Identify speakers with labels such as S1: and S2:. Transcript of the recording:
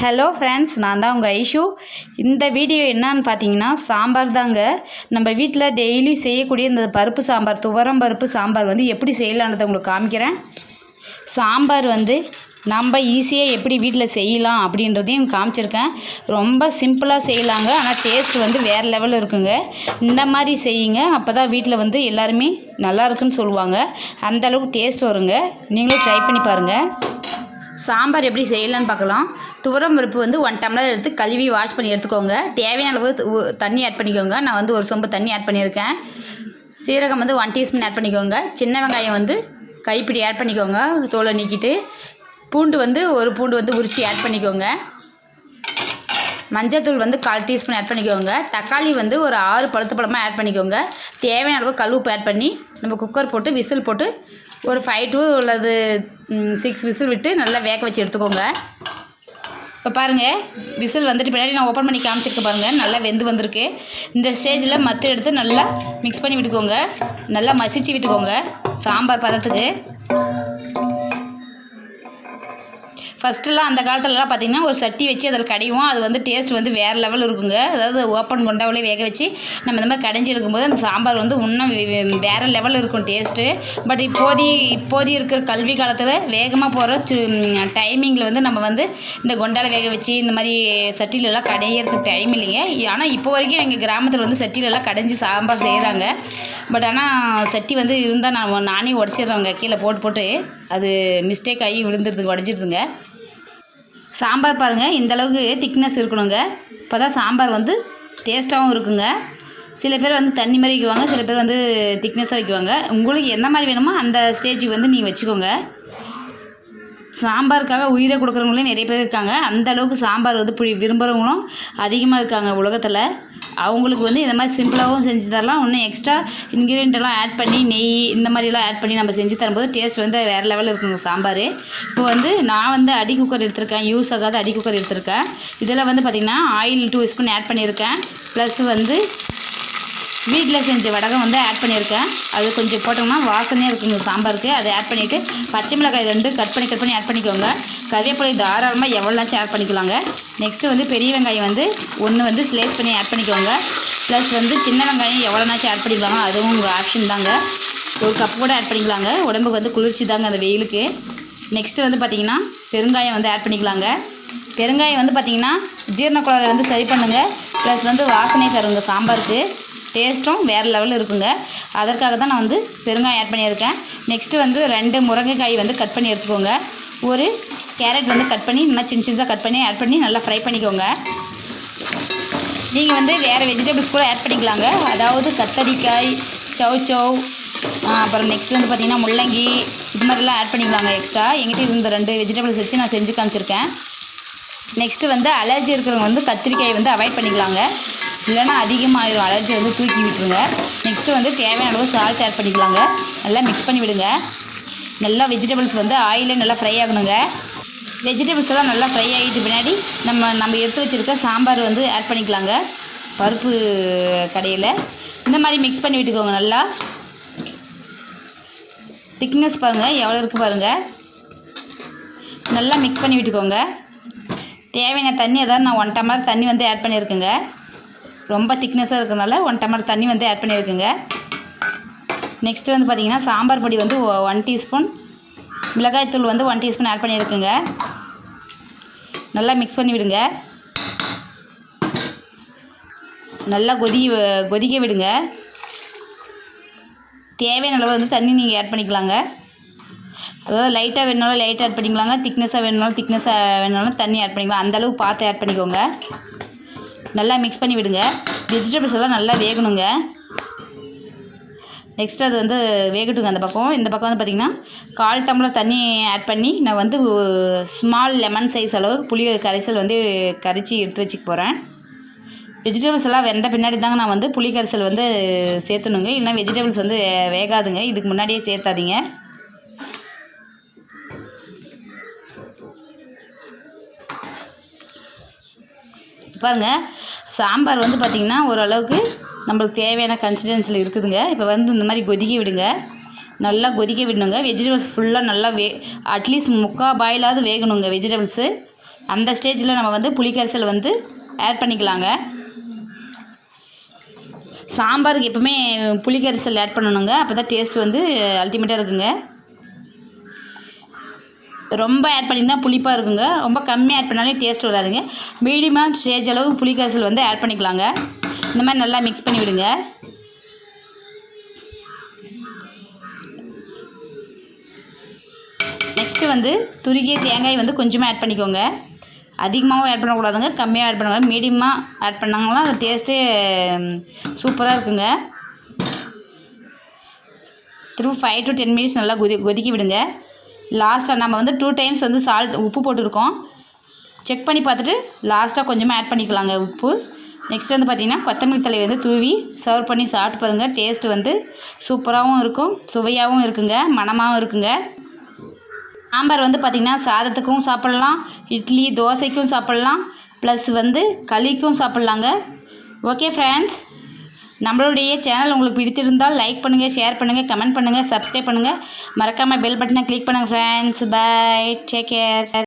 S1: Hello friends நான் தான் உங்கள் ஐஷு. இந்த வீடியோ என்னன்னு பார்த்தீங்கன்னா சாம்பார் தாங்க. நம்ம வீட்டில் டெய்லி செய்யக்கூடிய இந்த பருப்பு சாம்பார் துவரம் பருப்பு சாம்பார் வந்து எப்படி செய்யலான்றதை உங்களுக்கு காமிக்கிறேன். சாம்பார் வந்து நம்ம ஈஸியாக எப்படி வீட்டில் செய்யலாம் அப்படின்றதையும் காமிச்சிருக்கேன். ரொம்ப சிம்பிளாக செய்யலாங்க. ஆனால் டேஸ்ட் வந்து வேறு லெவலில் இருக்குங்க. இந்த மாதிரி செய்யுங்க. அப்போ தான் வீட்டில் வந்து எல்லாருமே நல்லா இருக்குன்னு சொல்லுவாங்க. அந்த அளவுக்கு டேஸ்ட் வருங்க. நீங்களும் ட்ரை பண்ணி பாருங்கள் சாம்பார் எப்படி செய்யலான்னு பார்க்கலாம். துவரம் பருப்பு வந்து ஒன் டம்ளர் எடுத்து கழுவி வாஷ் பண்ணி எடுத்துக்கோங்க. தேவையான அளவு தண்ணி ஆட் பண்ணிக்கோங்க. நான் வந்து ஒரு சொம்பு தண்ணி ஆட் பண்ணியிருக்கேன். சீரகம் வந்து ஒன் டீஸ்பூன் ஆட் பண்ணிக்கோங்க. சின்ன வெங்காயம் வந்து கைப்பிடி ஆட் பண்ணிக்கோங்க. தோலை நீக்கிட்டு பூண்டு வந்து ஒரு பூண்டு வந்து உரித்து ஆட் பண்ணிக்கோங்க. மஞ்சத்தூள் வந்து கால் டீஸ்பூன் ஆட் பண்ணிக்கோங்க. தக்காளி வந்து ஒரு ஆறு பழுத்த பழமாக ஆட் பண்ணிக்கோங்க. தேவையான அளவுக்கு கல் உப்பு ஆட் பண்ணி நம்ம குக்கர் போட்டு விசில் போட்டு ஒரு ஃபைவ் டூ அல்லது சிக்ஸ் விசில் விட்டு நல்லா வேக வச்சு எடுத்துக்கோங்க. இப்போ பாருங்கள் விசில் வந்துட்டு பின்னாடி நான் ஓப்பன் பண்ணி காமிச்சிருக்கேன் பாருங்கள் நல்லா வெந்து வந்திருக்கு. இந்த ஸ்டேஜில் மத்து எடுத்து நல்லா மிக்ஸ் பண்ணி விட்டுக்கோங்க. நல்லா மசிச்சு விட்டுக்கோங்க. சாம்பார் பதத்துக்கு. ஃபஸ்ட்டுலாம் அந்த காலத்துலலாம் பார்த்தீங்கன்னா ஒரு சட்டி வச்சு அதில் கடைவோம். அது வந்து டேஸ்ட் வந்து வேறு லெவல் இருக்குங்க. அதாவது ஓப்பன் கொண்டாவிலே வேக வச்சு நம்ம இந்த மாதிரி கடைஞ்சி இருக்கும்போது அந்த சாம்பார் வந்து இன்னும் வேறு லெவல் இருக்கும் டேஸ்ட்டு. பட் இப்போதைய இப்போதைய இருக்கிற கல்வி காலத்தில் வேகமாக போகிற டைமிங்கில் வந்து நம்ம வந்து இந்த கொண்டால வேக வச்சு இந்த மாதிரி சட்டிலெல்லாம் கடையிறதுக்கு டைம் இல்லைங்க. ஆனால் இப்போ வரைக்கும் எங்கள் கிராமத்தில் வந்து சட்டிலெல்லாம் கடைஞ்சி சாம்பார் செய்கிறாங்க பட் ஆனால் சட்டி வந்து இருந்தால் நான் நானே உடச்சிடுறேங்க கீழே போட்டு போட்டு. அது மிஸ்டேக் ஆகி விழுந்துருதுங்க உடஞ்சிருதுங்க. சாம்பார் பாருங்கள் இந்த அளவுக்கு திக்னஸ் இருக்கணுங்க. இப்போ தான் சாம்பார் வந்து டேஸ்ட்டாகவும் இருக்குங்க. சில பேர் வந்து தண்ணி மாதிரி வைக்குவாங்க சில பேர் வந்து திக்னஸாக வைக்குவாங்க. உங்களுக்கு எந்த மாதிரி வேணுமோ அந்த ஸ்டேஜுக்கு வந்து நீங்கள் வச்சுக்கோங்க. சாம்பாருக்காக உயிரை கொடுக்குறவங்களே நிறைய பேர் இருக்காங்க. அந்த அளவுக்கு சாம்பார் வந்து இப்படி விரும்புகிறவங்களும் அதிகமாக இருக்காங்க உலகத்தில். அவங்களுக்கு வந்து இந்த மாதிரி சிம்பிளாகவும் செஞ்சு தரலாம். இன்னும் எக்ஸ்ட்ரா இன்க்ரீடியண்ட்டெல்லாம் ஆட் பண்ணி நெய் இந்த மாதிரிலாம் ஆட் பண்ணி நம்ம செஞ்சு தரும்போது டேஸ்ட் வந்து வேறு லெவலில் இருக்குங்க சாம்பார். இப்போ வந்து நான் வந்து அடி குக்கர் எடுத்திருக்கேன். யூஸ் ஆகாத அடி குக்கர் எடுத்திருக்கேன். இதில் வந்து பார்த்திங்கன்னா ஆயில் டூ ஸ்பூன் ஆட் பண்ணியிருக்கேன். ப்ளஸ் வந்து வீட்டில் செஞ்ச வடகம் வந்து ஆட் பண்ணியிருக்கேன். அது கொஞ்சம் போட்டோம்னா வாசனையாக இருக்குங்க சாம்பாருக்கு. அதை ஆட் பண்ணிவிட்டு பச்சை மிளகாய் ரெண்டு கட் பண்ணி கட் பண்ணி ஆட் பண்ணிக்கோங்க. கறிவேப்பிலை தாராளமாக எவ்வளோனாச்சும் ஆட் பண்ணிக்கலாங்க. நெக்ஸ்ட்டு வந்து பெரிய வெங்காயம் வந்து ஒன்று வந்து ஸ்லைஸ் பண்ணி ஆட் பண்ணிக்கோங்க. ப்ளஸ் வந்து சின்ன வெங்காயம் எவ்வளோனாச்சும் ஆட் பண்ணிக்கலாங்க. அதுவும் உங்கள் ஆப்ஷன் தாங்க. ஒரு கப் கூட ஆட் பண்ணிக்கலாங்க. உடம்புக்கு வந்து குளிர்ச்சி தாங்க அந்த வெயிலுக்கு. நெக்ஸ்ட்டு வந்து பார்த்திங்கன்னா பெருங்காயம் வந்து ஆட் பண்ணிக்கலாங்க. பெருங்காயம் வந்து பார்த்திங்கன்னா ஜீரண வந்து சரி பண்ணுங்கள் ப்ளஸ் வந்து வாசனை தருங்க சாம்பாருக்கு. டேஸ்ட்டும் வேறு லெவலில் இருக்குங்க. அதற்காக தான் நான் வந்து பெருங்காயம் ஆட் பண்ணியிருக்கேன். நெக்ஸ்ட்டு வந்து ரெண்டு முருங்கைக்காய் வந்து கட் பண்ணி எடுத்துக்கோங்க. ஒரு கேரட் வந்து கட் பண்ணி நல்லா சின்ன சின்னதாக கட் பண்ணி ஆட் பண்ணி நல்லா ஃப்ரை பண்ணிக்கோங்க. நீங்கள் வந்து வேறு வெஜிடபிள்ஸ் கூட ஆட் பண்ணிக்கலாங்க. அதாவது கத்தரிக்காய் சவ் சவ் அப்புறம் நெக்ஸ்ட் வந்து பார்த்திங்கன்னா முள்ளங்கி இது மாதிரிலாம் ஆட் பண்ணிக்கலாங்க எக்ஸ்ட்ரா எங்கிட்ட இருந்த ரெண்டு வெஜிடபிள்ஸ் வச்சு நான் செஞ்சு காமிச்சிருக்கேன். நெக்ஸ்ட்டு வந்து அலர்ஜி இருக்கிறவங்க வந்து கத்திரிக்காயை வந்து அவாய்ட் பண்ணிக்கலாங்க. இல்லைன்னா அதிகமாகிடும் அலர்ஜி வந்து தூக்கி விட்டுருங்க. நெக்ஸ்ட்டு வந்து தேவையான அளவு சால்ட் ஆட் பண்ணிக்கலாங்க. நல்லா மிக்ஸ் பண்ணி விடுங்க. நல்லா வெஜிடபிள்ஸ் வந்து ஆயிலே நல்லா ஃப்ரை ஆகணுங்க. வெஜிடபிள்ஸ் எல்லாம் நல்லா ஃப்ரை ஆகிட்டு பின்னாடி நம்ம நம்ம எடுத்து வச்சுருக்க சாம்பார் வந்து ஆட் பண்ணிக்கலாங்க. பருப்பு கடையில். இந்த மாதிரி மிக்ஸ் பண்ணி விட்டுக்கோங்க நல்லா. திக்னஸ் பாருங்கள் எவ்வளோ இருக்குது பாருங்கள் நல்லா மிக்ஸ் பண்ணி விட்டுக்கோங்க. தேவையான தண்ணி அதாவது நான் ஒன் டம்ளர் தண்ணி வந்து ஆட் பண்ணியிருக்கேங்க. ரொம்ப திக்னஸாக இருக்கிறதுனால ஒன் டம்ளர் தண்ணி வந்து ஆட் பண்ணியிருக்குங்க. நெக்ஸ்ட்டு வந்து பார்த்திங்கன்னா சாம்பார் பொடி வந்து ஒன் டீஸ்பூன் மிளகாய்த்தூள் வந்து ஒன் டீஸ்பூன் ஆட் பண்ணியிருக்குங்க. நல்லா மிக்ஸ் பண்ணி விடுங்க. நல்லா கொதி கொதிக்க விடுங்க. தேவையான அளவு வந்து தண்ணி நீங்கள் ஆட் பண்ணிக்கலாங்க. அதாவது லைட்டாக வேணுனாலும் லைட்டாக ஆட் பண்ணிக்கலாங்க. திக்னஸாக வேணுனாலும் திக்னஸாக வேணுனாலும் தண்ணி ஆட் பண்ணிக்கலாம். அந்தளவு பார்த்து ஆட் பண்ணிக்கோங்க. நல்லா மிக்ஸ் பண்ணி விடுங்க. வெஜிடபிள்ஸ் எல்லாம் நல்லா வேகணுங்க. நெக்ஸ்ட் அது வந்து வேகட்டுங்க அந்த பக்கம். இந்த பக்கம் வந்து பார்த்திங்கன்னா கால் டம்ளர் தண்ணி ஆட் பண்ணி நான் வந்து ஸ்மால் லெமன் சைஸ் அளவு புளி கரைசல் வந்து கரைச்சி எடுத்து வச்சுக்க போகிறேன் வெஜிடபிள்ஸ் எல்லாம் வெந்த பின்னாடி தாங்க நான் வந்து புளி கரைசல் வந்து சேர்த்துணுங்க. இல்லைன்னா வெஜிடபிள்ஸ் வந்து வேகாதுங்க. இதுக்கு முன்னாடியே சேர்த்தாதீங்க. பாருங்கள் சாம்பார் வந்து பார்த்திங்கன்னா ஓரளவுக்கு நம்மளுக்கு தேவையான கன்சிஸ்டன்சியில் இருக்குதுங்க. இப்போ வந்து இந்த மாதிரி கொதிக்க விடுங்க. நல்லா கொதிக்க விடணுங்க. வெஜிடபிள்ஸ் ஃபுல்லாக நல்லா வே அட்லீஸ்ட் முக்கால் பாயிலாவது வேகணுங்க வெஜிடபிள்ஸு அந்த ஸ்டேஜில் நம்ம வந்து புளிக்கரைசல் வந்து ஆட் பண்ணிக்கலாங்க. சாம்பாருக்கு எப்பவுமே புளிக்கரைசல் ஆட் பண்ணணுங்க. அப்போ தான் டேஸ்ட் வந்து அல்டிமேட்டாக இருக்குங்க. ரொம்ப ஆட் பண்ணிங்கன்னா புளிப்பாக இருக்குங்க. ரொம்ப கம்மியாக ஆட் பண்ணாலே டேஸ்ட் வராதுங்க. மீடியமாக ஸ்டேஜ் அளவு புளிக்கரைசல் வந்து ஆட் பண்ணிக்கலாங்க. இந்த மாதிரி நல்லா மிக்ஸ் பண்ணி விடுங்க. நெக்ஸ்ட்டு வந்து துருகிய தேங்காய் வந்து கொஞ்சமாக ஆட் பண்ணிக்கோங்க. அதிகமாகவும் ஆட் பண்ணக்கூடாதுங்க. கம்மியாக ஆட் பண்ணுங்க மீடியமாக ஆட் பண்ணாங்கன்னா அது டேஸ்ட்டே சூப்பராக இருக்குங்க. திரும்ப ஃபைவ் டு டென் மினிட்ஸ் நல்லா கொதி கொதிக்கி விடுங்க. லாஸ்ட்டாக நம்ம வந்து டூ டைம்ஸ் வந்து சால்ட் உப்பு போட்டிருக்கோம். செக் பண்ணி பார்த்துட்டு லாஸ்ட்டாக கொஞ்சமாக ஆட் பண்ணிக்கலாங்க உப்பு. நெக்ஸ்ட் வந்து பார்த்திங்கன்னா கொத்தமல்லி தழை வந்து தூவி சர்வ் பண்ணி சாப்பிட்டு பாருங்கள் டேஸ்ட் வந்து சூப்பராகவும் இருக்கும் சுவையாகவும் இருக்குங்க மணமாகவும் இருக்குங்க. சாம்பார் வந்து பார்த்திங்கன்னா சாதத்துக்கும் சாப்பிட்லாம் இட்லி தோசைக்கும் சாப்பிட்லாம் ப்ளஸ் வந்து களிக்கும் சாப்பிட்லாங்க. ஓகே ஃப்ரெண்ட்ஸ் நம்மளுடைய சேனல் உங்களுக்கு பிடித்திருந்தால் லைக் பண்ணுங்கள் ஷேர் பண்ணுங்கள் கமெண்ட் பண்ணுங்கள் சப்ஸ்கிரைப் பண்ணுங்கள் மறக்காமல் பெல் பட்டனை கிளிக் பண்ணுங்கள் ஃப்ரெண்ட்ஸ் பை டேக் கேர்